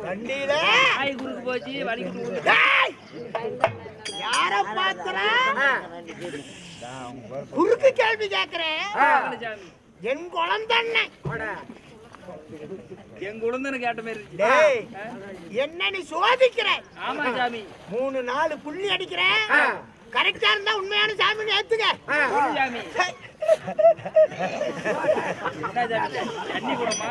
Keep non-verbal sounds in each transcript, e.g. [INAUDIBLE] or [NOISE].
வண்டியில ஆய் குறுக்கு போச்சு டேய்! யார பாக்குறா குறுக்கு கேள்வி கேக்குறேன். என் குழந்தை எங்க குழந்தைன்னு கேட்ட மாதிரி? என்ன நீ சோதிக்கிற? ஆமா சாமி. மூணு நாலு புள்ளி அடிக்கிற? கரெக்டா இருந்தா உண்மையான சாமி [LAUGHS] ஏத்துக்க. சாமி. தண்ணி கூடமா?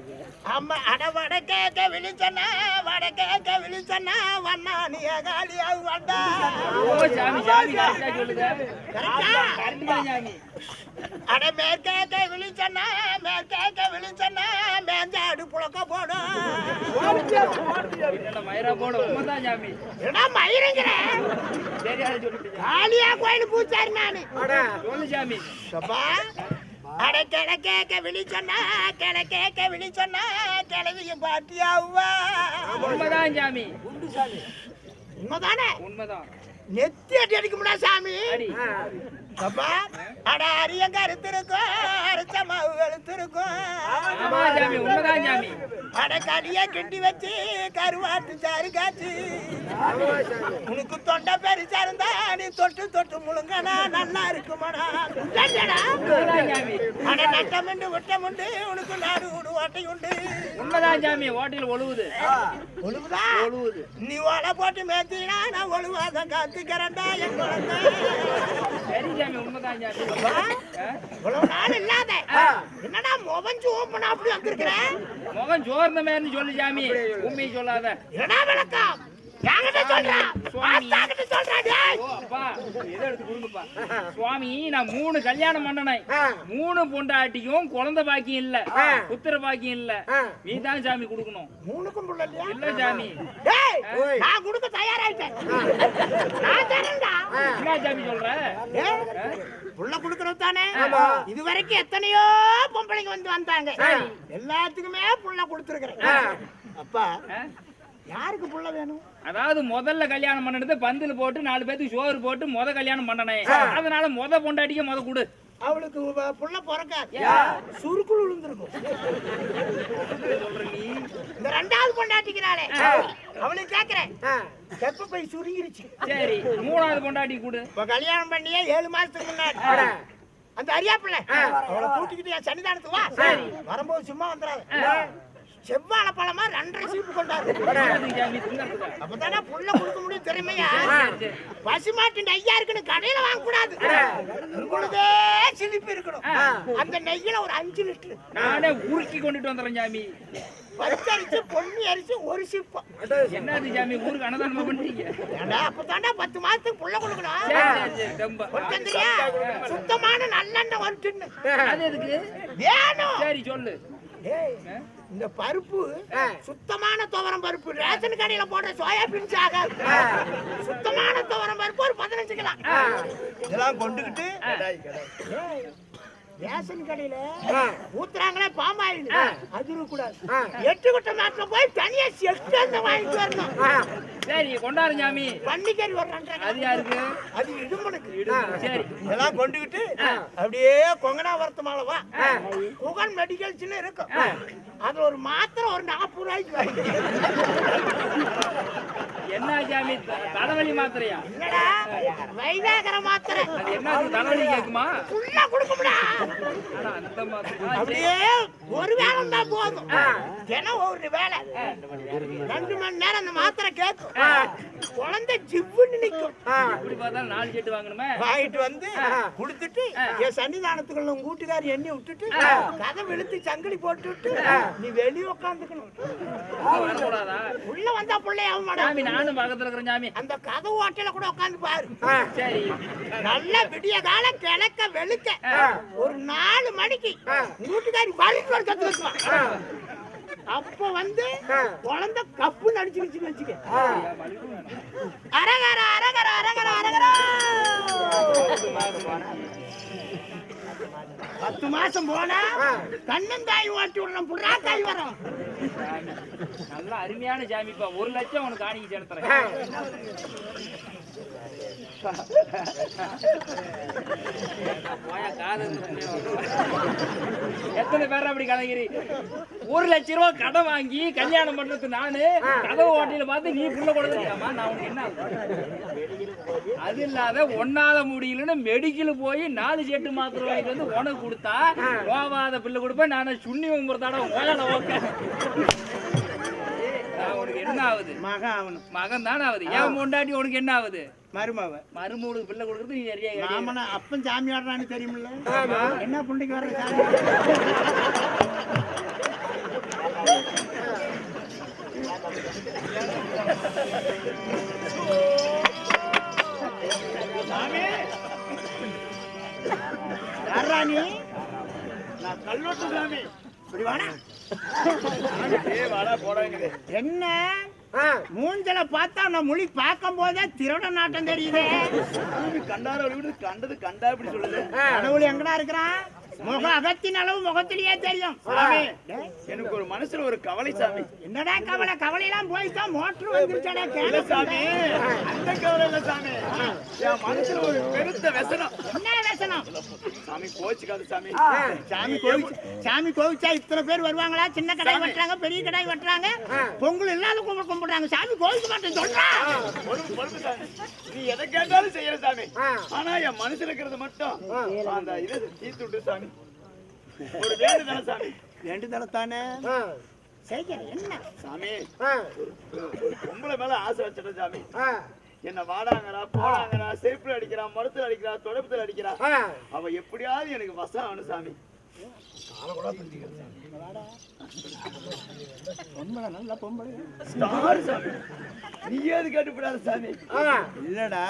அம்மா அட வண்ணா நீ வண்டா. ஓ சாமி சாமி கரெக்டா சொல்லுங்க கரெக்டா? கரெக்ட் தான் சாமி. அட மேற்கேக்க விழிச்சன்னா மேற்கேக்க விழிச்சன்னா மேஞ்சாடு புழக்க போடும். காளியா கோயில் பூச்சாரி நானு. சாமி. அட கிழக்கேக்க விழிச்சன்னா கிழக்கேக்க விழிச்சன்னா கிழவியும் பாட்டியாவா உண்மைதான் சாமி. உண்மைதானே? உண்மைதான். நெத்தி அடி அடிக்க முடியாது சாமி அப்பா அட அரியங்க அறுத்திருக்கும் அரைச்ச மாவு சாமி சாமி. அட கடிய கிண்டி வச்சு கருவாட்டு சாறு காய்ச்சி. உனக்கு தொண்டை பெருசா இருந்தா நீ தொட்டு தொட்டு முழுங்கனா நல்லா இருக்குமாடா. அட நட்டமுண்டு விட்டமுண்டு உனக்கு நாடு ஊடு ஓட்டை உண்டு. உண்மைதான் சாமி ஹோட்டல் ஒழுகுது. ஒழுகுதா? ஒழுகுது. நீ ஒலை போட்டு மேத்தினா நான் ஒழுவாத காத்துக்கிறேன்டா என் குழந்தை. சரி சாமி உண்மைதான் சாமி? இவ்வளவு நாள் இல்லாத. என்னடா முகஞ்சு ஓப்பனா அப்படி வந்திருக்கிற? முகம் சோர்ந்த மாதிரி சொல்லு சாமி உண்மையை சொல்லாத. என்னடா விளக்கம்? சுவாமி. நான் மூணு கல்யாணம் பண்ணனேன் மூணு பொண்டாட்டிக்கும் குழந்தை பாக்கியம் இல்ல. புத்திர பாக்கியம் இல்ல. நீ தான் சாமி கொடுக்கணும். மூணுக்கும் இல்ல சாமி. நான் கொடுக்க தயாராயிட்டேன். என்ன சாமி சொல்ற? புள்ள கொடுக்கறது தானே? இது வரைக்கும் எத்தனையோ பொம்பளைங்க வந்து வந்தாங்க. எல்லாத்துக்குமே புள்ள கொடுத்துருக்கிறேன். அப்பா? யாருக்கு புள்ள வேணும்? அதாவது முதல்ல கல்யாணம் பண்ணது பந்தில் போட்டு நாலு பேத்துக்கு சோறு போட்டு முத கல்யாணம் பண்ணனேன் அதனால முத பொண்டாட்டிக்க முத கொடு. அவளுக்கு புள்ள பிறக்காது. சுருக்குள் விழுந்திருக்கும். இந்த ரெண்டாவது பொண்டாட்டிக்கிறாளே அவளுக்கு கேக்குறேன். கெப்ப போய் சுருங்கிருச்சு. சரி மூணாவது பொண்டாட்டி கொடு. இப்ப கல்யாணம் பண்ணியே ஏழு மாசத்துக்கு முன்னாடி. அந்த அரியா பிள்ளை அவளை கூட்டிக்கிட்டு என் சன்னிதானத்துக்கு வா. வரும்போது சும்மா வந்துடாது செவ்வாழ பழமா ரெண்டரை சீப்பு கொண்டாரு? அப்பதானே புள்ள கொடுக்க முடியும் திறமையா. பசுமாட்டு நெய்யா இருக்குன்னு கடையில வாங்க கூடாது உங்களுதே சிலிப்பு இருக்கணும். அந்த நெய்யில ஒரு அஞ்சு லிட்டர். நானே உருக்கி கொண்டுட்டு வந்துடுறேன் சாமி. பச்சரிச்சு பொன்னி அரிசி ஒரு சிப்பம் என்னது சாமி ஊருக்கு அன்னதானமா பண்றீங்க? அப்பதாண்டா பத்து மாசத்துக்கு புள்ள கொடுக்கணும். சுத்தமான நல்லெண்ணெய் டின்னு அது எதுக்கு? வேணும். சரி சொல்லு. இந்த பருப்பு சுத்தமான துவரம் பருப்பு. ரேஷன் கடையில போடுற சோயாபீன்ஸ் ஆகாது சுத்தமான துவரம் பருப்பு ஒரு பதினஞ்சு கிலோ. இதெல்லாம் கொண்டுகிட்டு ரேஷன் கடையில ஊத்துறாங்களே பாமாயில் அது இருக்கக்கூடாது எட்டு குட்ட மாட்டுல போய் தனியா செட்டு அந்த வாங்கிட்டு வரணும். சரி கொண்டாரு சாமி. பன்னிக்கறி ஒரு ரெண்டரை அது யாருக்கு? அது இடுமனுக்கு சரி. இதெல்லாம் கொண்டுகிட்டு அப்படியே கொங்கனா வரத்து வா. குகன் மெடிக்கல்ஸ்னு இருக்கும். அதுல ஒரு மாத்திரை ஒரு நாற்பது ரூபாய்க்கு வாங்கி என்ன சாமி த- தலைவலி மாத்திரையா? இல்லடா வைதாகர மாத்திரை. அது என்ன தலைவலி கேக்குமா? ஃபுல்லா கொடுக்கும்டா. அந்த மாத்திரை. அப்படியே ஒரு வேலை இருந்தா போதும். தினம் ஒரு வேலை ரெண்டு மணி நேரம் அந்த மாத்திரை கேட்கும். குழந்தை ஜிவ்வுன்னு நிக்கும். இப்படி பார்த்தா நாலு செட்டு வாங்கணுமே? வாங்கிட்டு வந்து கொடுத்துட்டு என் சன்னிதானத்துக்குள்ள உங்க வீட்டுக்காரி எண்ணி விட்டுட்டு கதை வெளுத்து சங்கிலி போட்டு விட்டு நீ வெளிய உட்காந்துக்கணும் உள்ள வந்தா பிள்ளையாவும் மாடா சாமி நானும் பக்கத்துல இருக்கிறேன் சாமி. அந்த கதவு ஓட்டையில கூட உட்காந்து பாரு. சரி. நல்ல விடிய காலம் கிழக்க வெளுக்க. ஒரு நாலு மணிக்கு வீட்டுக்காரி வலிக்கு ஒரு கத்து வச்சுவான் அப்ப வந்து குழந்தை கப்பு நடிச்சுக்கிச்சு வச்சுக்க. அரகர அரகர அரகர அரகர. பத்து மாசம் போனா கண்ணந்தாய் ஓட்டி விடணும் புறா தாய் வரும். நல்ல அருமையான சாமிப்பா ஒரு லட்சம் உனக்கு காணிக்கு செலுத்துறேன் எத்தனை பேர் அப்படி கலகிறி ஒரு லட்ச ரூபா கடன் வாங்கி கல்யாணம் பண்றது நானு கதவு ஓட்டையில பார்த்து நீ புள்ள கொடுத்துருக்காமா நான் உனக்கு என்ன அது இல்லாத ஒன்னால முடியலன்னு மெடிக்கல் போய் நாலு செட்டு மாத்திரை வாங்கிட்டு வந்து உனக்கு கொடுத்தா போவாத பிள்ளை கொடுப்பேன் நான் சுண்ணி உம்புறதாட ஓக்க. நான் உனக்கு என்ன ஆகுது? மகன் அவனும் மகன் தானே ஆகுது. ஏன் முண்டாட்டி உனக்கு என்ன ஆகுது? மருமவ. மருமூளுக்கு பிள்ளை கொடுக்கறது நீ கிடையாது. மாமன அப்பன் சாமி ஆடுறான்னு தெரியுமில்ல? என்ன புண்டைக்கு வர்ற சாமி? சாமி. யாரா நீ? என்ன? மூஞ்சல பார்த்தா நான் மொழி பார்க்கும் போதே திருட நாட்டம் தெரியுது. கண்டார கண்டது கண்டா இப்படி சொல்லுது. கடவுள் எங்கடா இருக்கிறான்? முக அகத்தின் அளவு முகத்திலேயே தெரியும். எனக்கு ஒரு மனசுல ஒரு கவலை சாமி. என்னடா கவலை? கவலை எல்லாம் போயிட்டா மோட்டர் வந்துருச்சடா? கேள சாமி. அந்த கவலை இல்ல சாமி. என் மனசுல ஒரு பெருத்த வெசனம். என்ன வெசனம்? சாமி கோச்சுக்காது சாமி. சாமி கோவிச்சு சாமி கோவிச்சா இத்தனை பேர் வருவாங்களா? சின்ன கடாய் வெட்டுறாங்க பெரிய கடாய் வெட்டுறாங்க. பொங்கல் இல்லாத கும்பிட கும்பிடுறாங்க. சாமி கோவிச்சு மாட்டேன் சொல்றா. நீ எதை கேட்டாலும் செய்யற சாமி. ஆனா என் மனசுல இருக்கிறது மட்டும். அந்த இது தீத்துட்டு சாமி. ஒரு வேண்டுதல சாமி? வேண்டுதல தானே? என்ன? சாமி பொம்பளை மேல ஆசை வச்சிட்ட சாமி. என்ன வாடாங்கறா போடாங்கறா செருப்புல அடிக்கிறா மரத்துல அடிக்கிறா தொடப்பத்துல அடிக்கிறா. அவ எப்படியாவது எனக்கு வசம் ஆகணும் சாமி. பொம்பளை நல்ல பொம்பளை ஸ்டார் சாமி நீ ஏது கேட்டுப்படாத சாமி இல்லடா.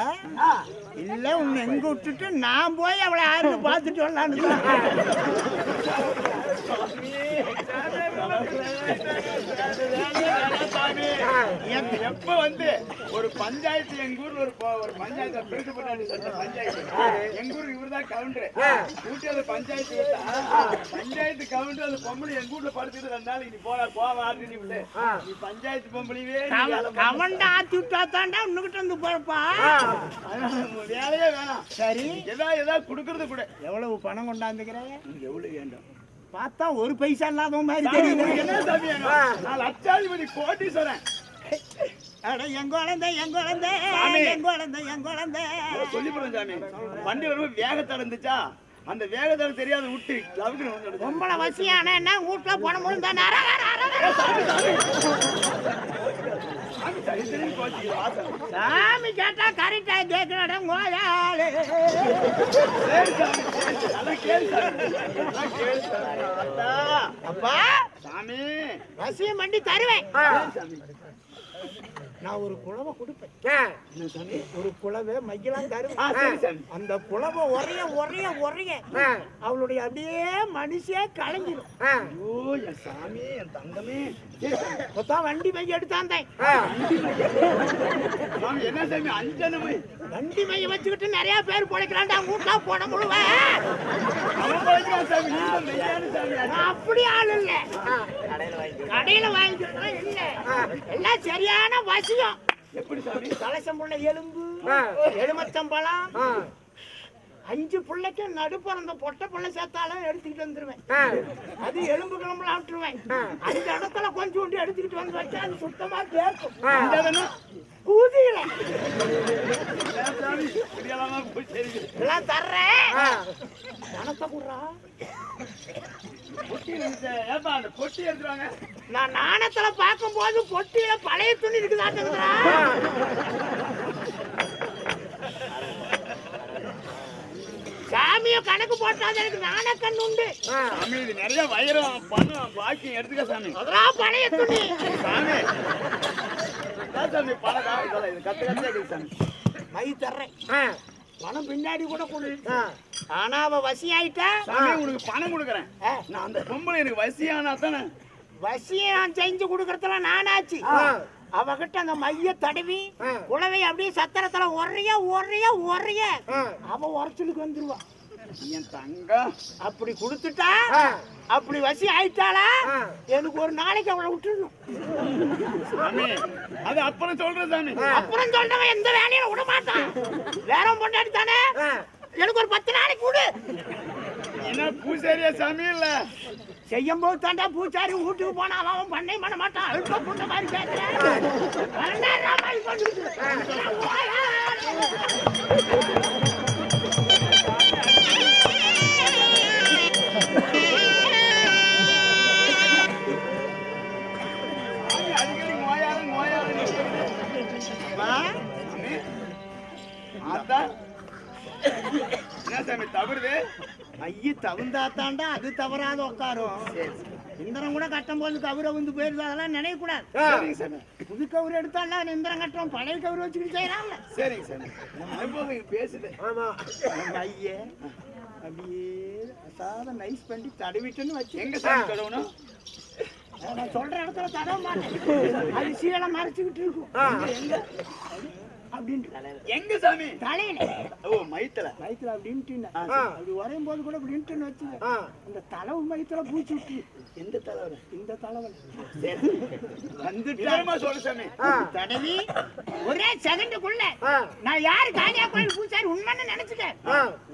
இல்ல உன்னை எங்க விட்டுட்டு நான் போய் அவளை ஆறு பார்த்துட்டு வரலான்னு எப்ப வந்து ஒரு பஞ்சாயத்து எங்க ஊர்ல ஒரு ஒரு பஞ்சாயத்து பண்ணி சொல்ற பஞ்சாயத்து. எங்க ஊருக்கு இவர்தான் கவுண்டர். கூட்டி அந்த பஞ்சாயத்து பஞ்சாயத்து கவுண்டர் அந்த பொம்பளை எங்க ஊர்ல படுத்துட்டு ரெண்டு நாளைக்கு நீ போடா போவான்னு நீ பஞ்சாயத்து பொம்பளையே அவன்டா ஆத்தி விட்டா தாண்டா உன்னுகிட்ட வந்து போறப்பா? வேலையே வேணாம். சரி. ஏதா ஏதா குடுக்கறது கூட. எவ்வளவு பணம் கொண்டாந்துக்கிற? உனக்கு எவ்வளவு வேண்டும்? பார்த்தா ஒரு பைசா இல்லாத மாதிரி தெரியுது? நான் லட்சாதிபதி கோட்டீஸ்வரன் அட என் குழந்தை என் குழந்தை. என் குழந்தை என் குழந்தை. சொல்லி போறேன் சாமி. வண்டி வரும்போது வேகத்தடை இருந்துச்சா அந்த வேகத்தடை தெரியாத விட்டு பொம்பளை வசியான என்ன வீட்டுல பணம் முழுந்தா சாமி கேட்டா கரெக்டா கேட்கலடா கோயாளு அப்பா சாமி. ரசியம் பண்ணி தருவேன். நான் ஒரு குழவை கொடுப்பேன். ஒரு குழவை சரி சாமி. அந்த குழவை உரைய உரைய உரைய அவளுடைய அப்படியே மனுஷே கலைஞ்சிடும் ஐயோ என் சாமி என் தங்கமே. மொத்தம் வண்டி மைய எடுத்தாந்தேன் என்ன சாமி அஞ்சனமை வண்டி மைய வச்சுக்கிட்டு நிறைய பேர் பிழைக்கிறான்டா வீட்டுல போட முழுவேன் அப்படி ஆள் இல்ல. கடையில வாங்கிக்கிறதா இல்ல. எல்லாம் சரியான வசியம் எப்படி சாமி? கலசம் புள்ள எலும்பு எலுமச்சம்பழம் அஞ்சு பிள்ளைக்கு நடு பிறந்த பொட்டை பிள்ளை சேர்த்தாலும் எடுத்துக்கிட்டு வந்துருவேன். அது எலும்பு கிளம்புல விட்டுருவேன் அந்த இடத்துல கொஞ்சோண்டு எடுத்துக்கிட்டு வந்து வச்சா அது சுத்தமா கேட்கும். கூதியில என்ன சாமி இப்படியெல்லாமா போய் தெரியுது எல்லாம் தர்றேன் பணத்தை குடுறா. நான் நாணத்துல பார்க்கும்போது பொட்டியில பழைய துணி இருக்குதாட்டுங்கிறா சாமிய கணக்கு போட்டாது எனக்கு நாண கண்ணு உண்டு. சாமி இது நிறைய வயிறம் பணம் பாக்கியம் எடுத்துக்க சாமி. அதெல்லாம் பழைய துணி. சாமி. சாமி பணம் இது கத்து கத்து இருக்குது சாமி. மை தர்றேன் பணம் பின்னாடி கூட கொடு. ஆனா அவ வசி ஆயிட்டா? சாமி உனக்கு பணம் கொடுக்குறேன். நான் அந்த பொம்பளை எனக்கு வசியானா தானே? வசியம் செஞ்சு கொடுக்கறதுல நானாச்சு. அவகிட்ட அந்த மைய தடவி குழவை அப்படியே சத்திரத்துல ஒறைய ஒறைய ஒறைய அவ உரைச்சலுக்கு வந்துருவா. என் தங்கம் அப்படி கொடுத்துட்டா. அப்படி வசி ஆயிட்டாளா. எனக்கு ஒரு நாளைக்கு அவளை விட்டுடணும். அது அப்புறம் சொல்றேன் சாமி. அப்புறம் சொல்றவன் எந்த வேலையில விட மாட்டான் வேற பொண்டாடி தானே. எனக்கு ஒரு பத்து நாளைக்கு விடு. என்ன பூசாரியா சாமி இல்ல? செய்யும் போது தாண்டா பூச்சாரி வீட்டுக்கு போனா அவன் பண்ணை பண்ண மாட்டான். அழுப்ப புண்ட மாதிரி கேட்கிறேன் என்ன சாமி தவறுது? ஐய தகுந்தா தாண்டா அது தவறாத உட்காரும் இந்திரம் கூட கட்டும் போது கவுரை வந்து போயிருது அதெல்லாம் நினைக்க கூடாது சரிங்க சாமி. புது கவுரு எடுத்தாலும் இந்திரம் கட்டுறோம் பழைய கவுரு வச்சுக்கிட்டு செய்யறாங்க சரிங்க இங்க பேசுது. ஆமா. ஐயே அப்படியே அசாத நைஸ் பண்ணி தடவிட்டுன்னு வச்சு. எங்க சாமி கடவுணும் நான் சொல்ற இடத்துல தடவ மாட்டேன். அது சீலை மறைச்சுக்கிட்டு இருக்கும். எங்க? அப்படின்ட்டு. எங்க சாமி? தலையில. ஓ மைத்தல. வயிற்றுல அப்படின்ட்டு. அப்படி வரையும் போது கூட அப்படின்ட்டுன்னு வச்சு. அந்த தலைவு வயிற்றுல பூச்சி விட்டு. எந்த தலைவர்? இந்த சொல்லு சாமி. தடவி ஒரே செகண்டுக்குள்ள. நான் யாரு காளியா கோயில் பூசாரி உண்மைன்னு நினைச்சுட்டேன்.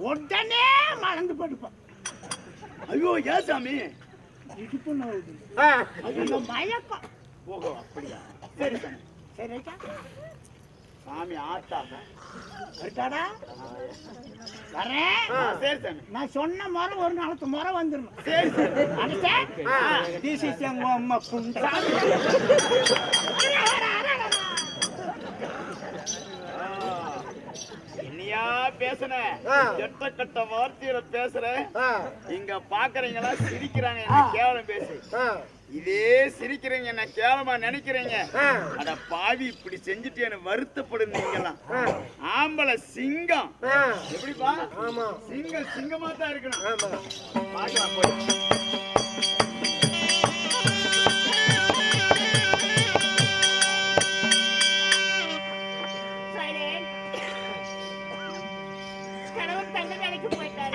உடனே மறந்து படுப்பேன் ஐயோ ஏன் சாமி? இடுப்பு இந்த மயக்கம். ஓஹோ அப்படியா? சரி சாமி. சரி? சாமி ஆட்டாங்க. வரட்டாடா வரேன் சரி சாமி நான் சொன்ன முறை ஒரு நாளைக்கு முறை வந்துடணும். சரி அடிச்சேன் திஸ் இஸ் எங்க அம்மா புண்டா என்னையா பேசுன? ஆ. எட்ட கட்ட வார்த்தையில பேசுற? ஆ. இங்க பாக்குறவங்க எல்லாம் சிரிக்கிறாங்க. என்ன கேவலம் பேசி. இதே சிரிக்கிறீங்க என்ன கேவலமா நினைக்கிறீங்க. அட பாவி இப்படி செஞ்சுட்டு என்ன வருத்தப்படும் நீங்கெல்லாம் ஆ. ஆம்பளை சிங்கம். எப்படிப்பா? ஆமா. சிங்கம் சிங்கமா தான் இருக்கணும். ஆமா. பார்க்கலாம் போய்.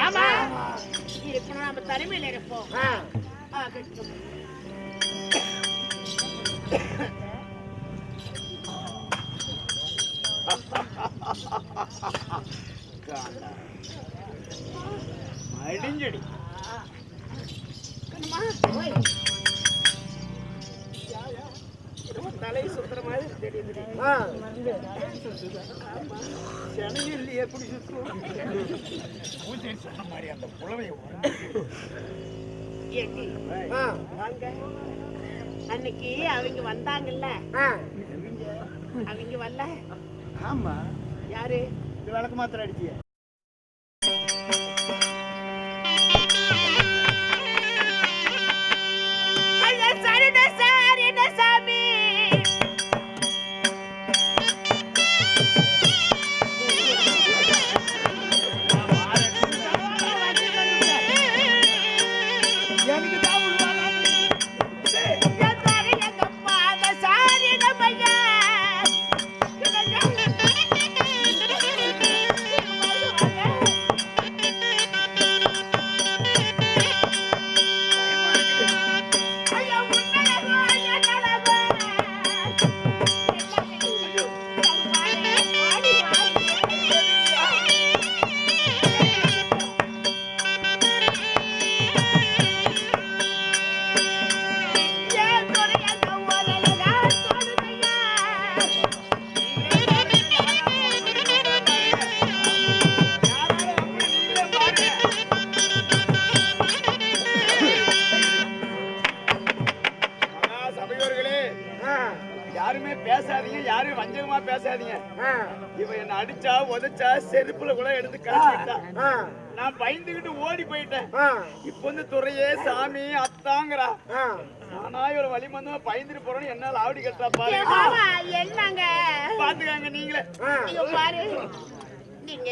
ஆமா. இருக்கணும் நம்ம தனிமையில இருப்போம். ஆ. அடிஞ்சடி. தலை சுத்துற மாதிரி தெரியுது இல்லையே எப்படி சுத்தும் பூஜை சொன்ன மாதிரி அந்த ஆ. வாங்க அன்னைக்கு அவங்க வந்தாங்கல்ல. அவங்க வரல ஆமா. யாரு? விளக்கு மாத்திரம் அடிச்சிய? போயிட்டேன். இப்ப வந்து துறையே சாமி அத்தாங்கிறா. ஆனா இவர வழி வந்து பயந்துட்டு போறோன்னு என்னால ஆவடி கட்டுறா பாரு. ஏன் மாமா, என்னங்க? பாத்துக்காங்க நீங்களே. பாரு. நீங்க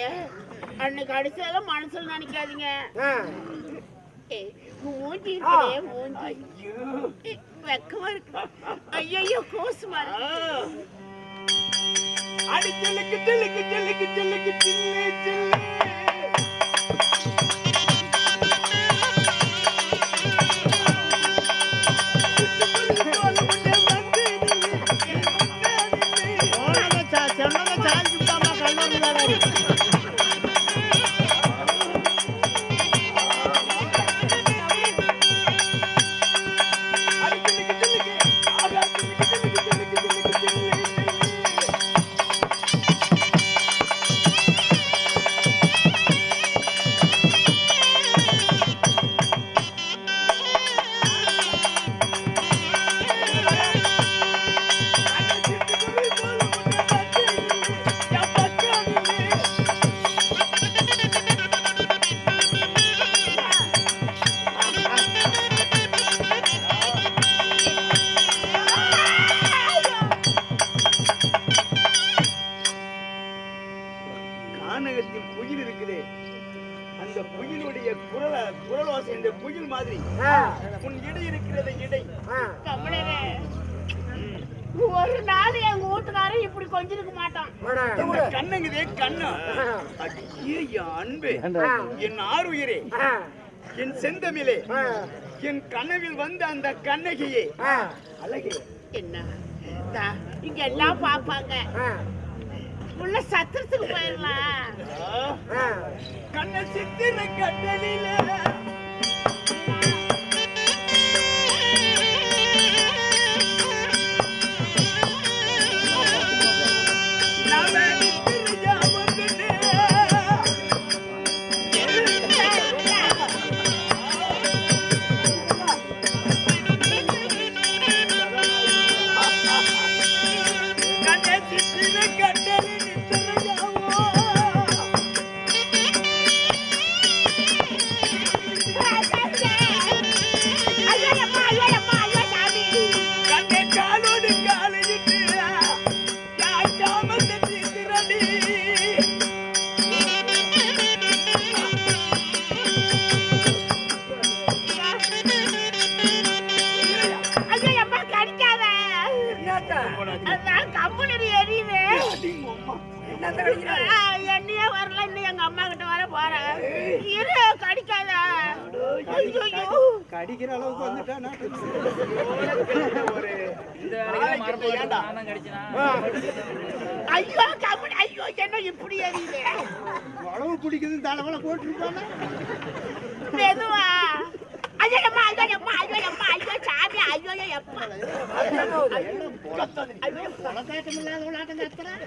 அன்னைக்கு அடிச்சதெல்லாம் மனசுல நினைக்காதீங்க. மூஞ்சி இருக்கே மூஞ்சி. வெக்கமா இருக்கு. ஐயோ கோசுமா இருக்கு. அடி சில்லுக்கு சில்லுக்கு சில்லுக்கு சில்லுக்கு சில்லு சில்லு ஒரு நாள் எங்க வீட்டுக்காரன் இப்படி கொஞ்சிருக்க மாட்டான். கண்ணுங்குதே கண்ணு. அடியே என் அன்பே. என் ஆறுயிரே என் செந்தமிழே. என் கனவில் வந்த அந்த கண்ணகியே. அழகே. என்ன? இங்க எல்லாம் பாப்பாங்க. உள்ள சத்திரத்துக்கு போயிடலாம் கண்ண சித்திர கட்டலில கடிக்கிற அளவுக்கு வந்துட்டானா ஒரு ஐயோ கம்பெனி ஐயோ என்ன இப்படி எரியுது? உழவு பிடிக்குதுன்னு தலைவலை போட்டுருப்பானா மெதுவா. ஐயோ அம்மா ஐயோ அம்மா ஐயோ அம்மா ஐயோ சாமி ஐயோ எப்பா பழக்காட்டம் இல்லாத விளையாட்டம் கத்துறேன்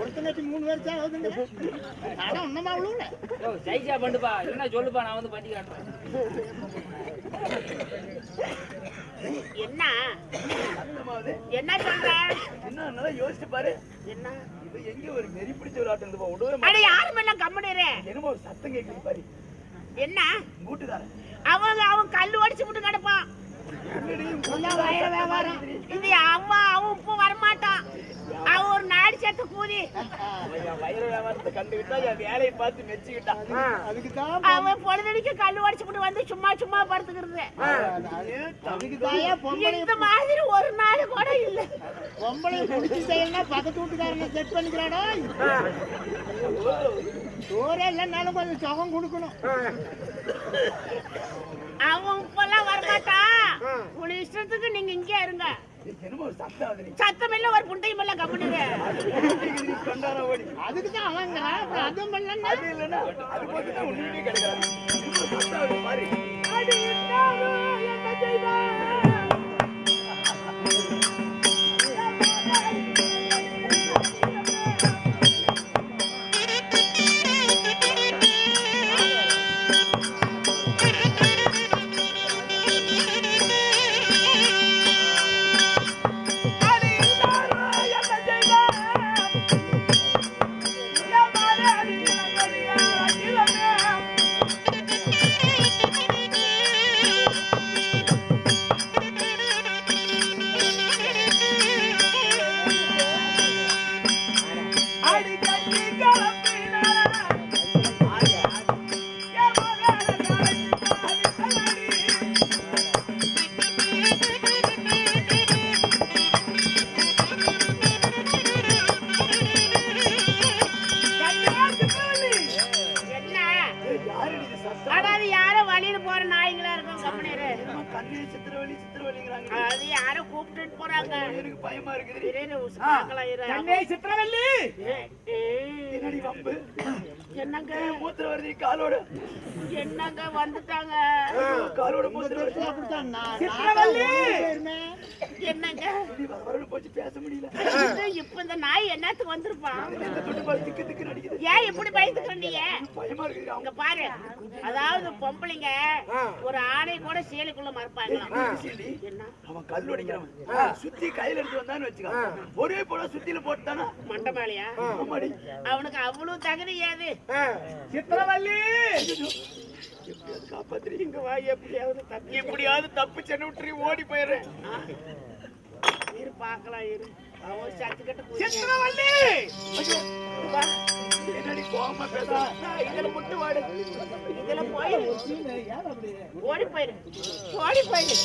ஒருத்தனாட்டி மூணு வருஷம் ஆகுதுங்க. ஆனா ஒண்ணுமா அவ்வளவு யோ சைஸா பண்ணுப்பா என்ன சொல்லுப்பா நான் வந்து பண்ணி காட்டுறேன். என்ன? என்ன சொல்ற? என்ன நல்லா யோசிச்சு பாரு. என்ன? இது எங்க ஒரு நெறி பிடிச்ச ஒரு ஆட்டம் இருந்து விடவே அட யாரும் எல்லாம் கம்பெனி என்னமோ ஒரு சத்தம் கேட்குது பாரு. என்ன? கூட்டுக்காரன் அவங்க அவன் கல்லு உடைச்சு விட்டு கிடப்பான். இது அவன் அவன் உப்பு அவன் ஒரு நாடி சேர்த்து கூதி வேலையை பார்த்து மெச்சுக்கிட்டான் அதுக்கு தான் அவன் பொழுதடிக்கு கல்லு உடைச்சு விட்டு வந்து சும்மா சும்மா படுத்துக்கிறது இந்த மாதிரி ஒரு நாள் கூட இல்ல. பொம்பளை பிடிச்சி செய்யணும்னா பக்கத்து வீட்டுக்காரனை செட் பண்ணிக்கிறாடா சோறே இல்லைன்னாலும் கொஞ்சம் சுகம் கொடுக்கணும். அவன் உப்பெல்லாம் வரமாட்டான் உன் இஷ்டத்துக்கு நீங்க இங்கே இருங்க. சத்தம் இல்ல ஒரு புண்டையும் எல்லாம் கம்பெனிங்க அதுக்கு தான் அவங்கிறான் அப்புறம் அதுவும் பண்ணலன்னா? அது இல்லைன்னா அது போட்டு தான் என்னங்க? போச்சு பேச முடியல. இப்ப இந்த நாய் என்னத்துக்கு வந்திருப்பான் ஏன் இப்படி பயந்துக்கிற நீ பயமா இருக்குது அங்க பாரு. அதாவது பொம்பளைங்க ஒரு ஆணை கூட சேலைக்குள்ள மறப்பாங்களாம் என்ன? அவன் கல் அடிக்கிறவன் சுத்தி கையில எடுத்து வந்தான்னு வச்சுக்க. ஒரே போல சுத்தில போட்டானா மண்டை மேலையா ஆமாடி. அவனுக்கு அவ்வளவு தகுதி ஏது? சித்திரவள்ளி! எப்படியாவது காப்பாத்துறீ இங்க வா எப்படியாவது தப்பி எப்படியாவது தப்பு சென்னை விட்டு ஓடி போயிடுறேன் இரு இரு அவன் சத்து கட்டு சித்திரவள்ளி என்னடி இதுல முட்டு ஓடு இதுல போயிரு. ஓடி போயிரு. ஓடி போயிரு.